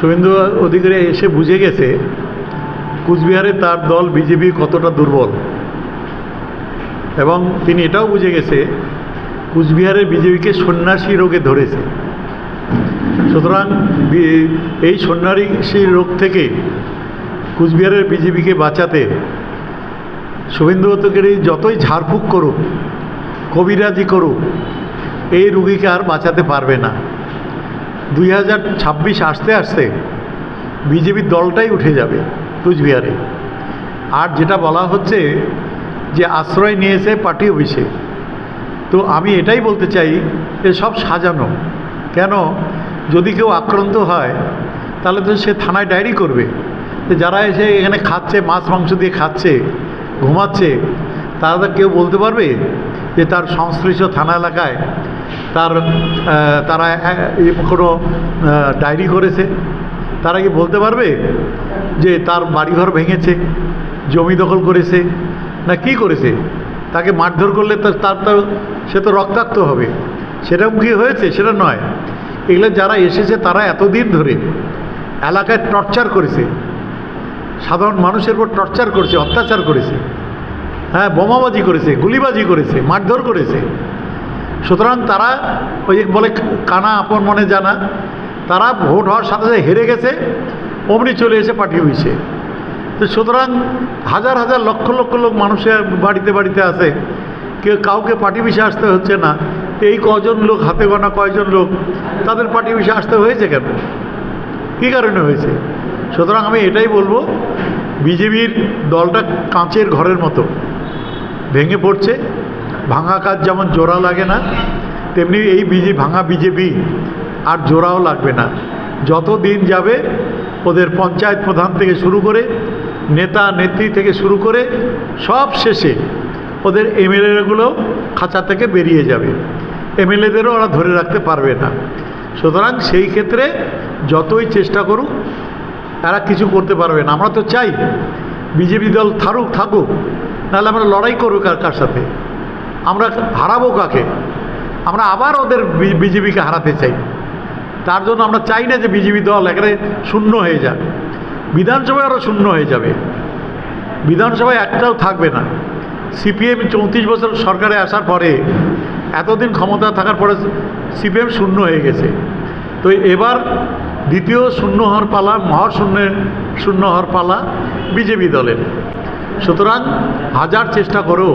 শুভেন্দু অধিকারী এসে বুঝে গেছে কুচবিহারে তার দল বিজেপি কতটা দুর্বল। এবং তিনি এটাও বুঝে গেছে কুচবিহারের বিজেপিকে সন্ন্যাসী রোগে ধরেছে। সুতরাং এই সন্ন্যাসী রোগ থেকে কুচবিহারের বিজেপিকে বাঁচাতে শুভেন্দু অধিকারী যতই ঝাড়ফুঁক করুক, কবিরাজি করুক, এই রুগীকে আর বাঁচাতে পারবে না। দুই হাজার ছাব্বিশ আসতে আসতে বিজেপির দলটাই উঠে যাবে কুচবিহারে। আর যেটা বলা হচ্ছে যে আশ্রয় নিয়েছে পার্টি অফিসে। তো আমি এটাই বলতে চাই যে সব সাজানো। কেন? যদি কেউ আক্রান্ত হয়, তাহলে তো সে থানায় ডায়েরি করবে। যারা এসে এখানে খাচ্ছে, মাছ, মাংস দিয়ে খাচ্ছে, ঘুমাচ্ছে, তারা কেউ বলতে পারবে যে তার সংশ্লিষ্ট থানা এলাকায় তার তারা কোনো ডায়েরি করেছে। তারা কি বলতে পারবে যে তার বাড়িঘর ভেঙেছে, জমি দখল করেছে, না কি করেছে? তাকে মারধর করলে তো তার তো সে তো রক্তাক্ত হবে। সেরকম কি হয়েছে? সেটা নয়। এগুলো যারা এসেছে, তারা এতদিন ধরে এলাকায় টর্চার করেছে। সাধারণ মানুষের উপর টর্চার করেছে, অত্যাচার করেছে। হ্যাঁ বোমাবাজি করেছে, গুলিবাজি করেছে, মারধর করেছে। সুতরাং তারা ওই বলে কানা আপন মনে জানা, তারা ভোট হওয়ার সাথে সাথে হেরে গেছে, অমনি চলে এসে পার্টি অফিসে তো সুতরাং হাজার হাজার লক্ষ লক্ষ লোক মানুষের বাড়িতে বাড়িতে আছে, কেউ কাউকে পার্টি অফিসে আসতে হচ্ছে না। এই কজন লোক, হাতে গোনা কয়জন লোক, তাদের পার্টি অফিসে আসতে হয়েছে কেন? কী কারণে হয়েছে? সুতরাং আমি এটাই বলব, বিজেপির দলটা কাঁচের ঘরের মতো, ভেঙে পড়ছে। ভাঙা কাজ যেমন জোড়া লাগে না, তেমনি এই বিজে, ভাঙা বিজেপি আর জোড়াও লাগবে না। যত দিন যাবে, ওদের পঞ্চায়েত প্রধান থেকে শুরু করে, নেতা, নেত্রী থেকে শুরু করে, সব শেষে ওদের এমএলএগুলো খাঁচা থেকে বেরিয়ে যাবে। এমএলএদেরও ওরা ধরে রাখতে পারবে না। সুতরাং সেই ক্ষেত্রে যতই চেষ্টা করুক, তারা কিছু করতে পারবে না। আমরা তো চাই বিজেপি দল থাকুক থাকুক, নাহলে আমরা লড়াই করুক কার কার সাথে। আমরা হারাবো কাকে? আমরা আবার ওদের বিজেপিকে হারাতে চাই। তার জন্য আমরা চাই না যে বিজেপি দল একেবারে শূন্য হয়ে যাক। বিধানসভায় আরও শূন্য হয়ে যাবে। বিধানসভায় একটাও থাকবে না। সিপিএম চৌত্রিশ বছর সরকারে আসার পরে এতদিন ক্ষমতা থাকার পরে সিপিএম শূন্য হয়ে গেছে। তো এবার দ্বিতীয় শূন্য হওয়ার পালা, মহাশূন্যের শূন্য হওয়ার পালা বিজেপি দলের। সুতরাং হাজার চেষ্টা করো।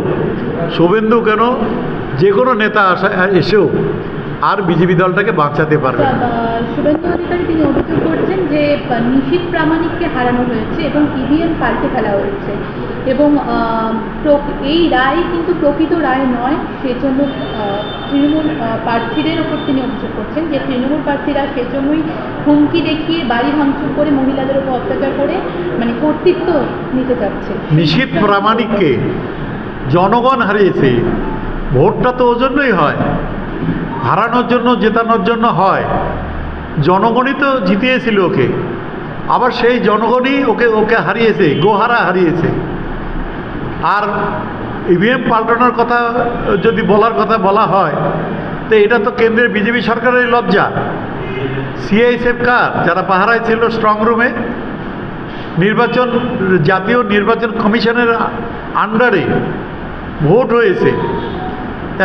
শুভেন্দু কেন? যে কোনো নেতা আসা, এসেও আর বিজেপি দলটাকে বাঁচাতে পারবে শুভেন্দু তিনি অভিযোগ করছেন যে প্রামাণিককে হারানো হয়েছে এবং ইভিএম পাল্টে ফেলা হয়েছে। এবং এই রায় কিন্তু প্রকৃত রায় নয় তৃণমূল প্রার্থীদের ওপর তিনি অভিযোগ করছেন যে, তৃণমূল প্রার্থীরা সেজন্যই হুমকি দেখিয়ে বাড়ি ভাঙচুর করে মহিলাদের উপর অত্যাচার করে কর্তৃত্ব নিতে প্রামাণিককে জনগণ হারিয়েছে। ভোটটা তো ওজন্যই হয়, হারানোর জন্য, জেতানোর জন্য হয়। জনগণই তো জিতিয়েছিল ওকে। আবার সেই জনগণই ওকে ওকে হারিয়েছে, গোহারা হারিয়েছে। আর ইভিএম পাল্টানোর কথা যদি বলার কথা বলা হয়, তো এটা তো কেন্দ্রের বিজেপি সরকারের লজ্জা। সিআইএসএফ কার? যারা পাহারায় ছিল স্ট্রং রুমে নির্বাচন, জাতীয় নির্বাচন কমিশনের আন্ডারে ভোট হয়েছে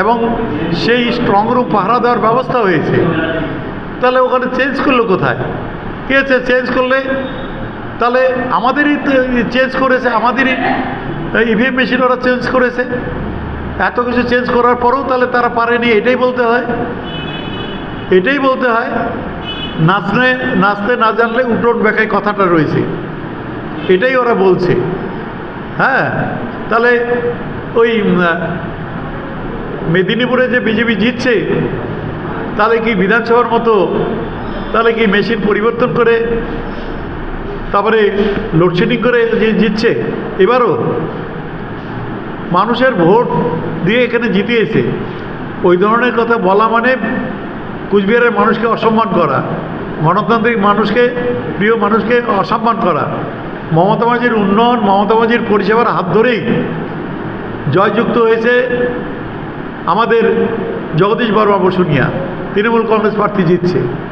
এবং সেই স্ট্রং রুম পাহারা দেওয়ার ব্যবস্থা হয়েছে। তাহলে ওখানে চেঞ্জ করল কোথায়? কে চেঞ্জ করলে তাহলে আমাদেরই চেঞ্জ করেছে, আমাদেরই ইভিএম মেশিন ওরা চেঞ্জ করেছে। এত কিছু চেঞ্জ করার পরেও তাহলে তারা পারেনি, এটাই বলতে হয়। এটাই বলতে হয় নাচলে নাচতে না জানলে উঠোন বেকায় কথাটা রয়েছে। এটাই ওরা বলছে। হ্যাঁ? তাহলে ওই মেদিনীপুরে যে বিজেপি জিতছে, তাহলে কি বিধানসভার মতো, তাহলে কি মেশিন পরিবর্তন করে, তারপরে লোডশেডিং করে যে জিতছে, এবারও মানুষের ভোট দিয়ে এখানে জিতিয়েছে। ওই ধরনের কথা বলা মানে কুচবিহারের মানুষকে অসম্মান করা, গণতান্ত্রিক মানুষকে, প্রিয় মানুষকে অসম্মান করা। মমতা মাঝির উন্নয়ন মমতাবাজির পরিষেবার হাত ধরেই জয়যুক্ত হয়েছে আমাদের জগদীশ বর্মা বসুনিয়া তৃণমূল কংগ্রেস প্রার্থী জিতছে।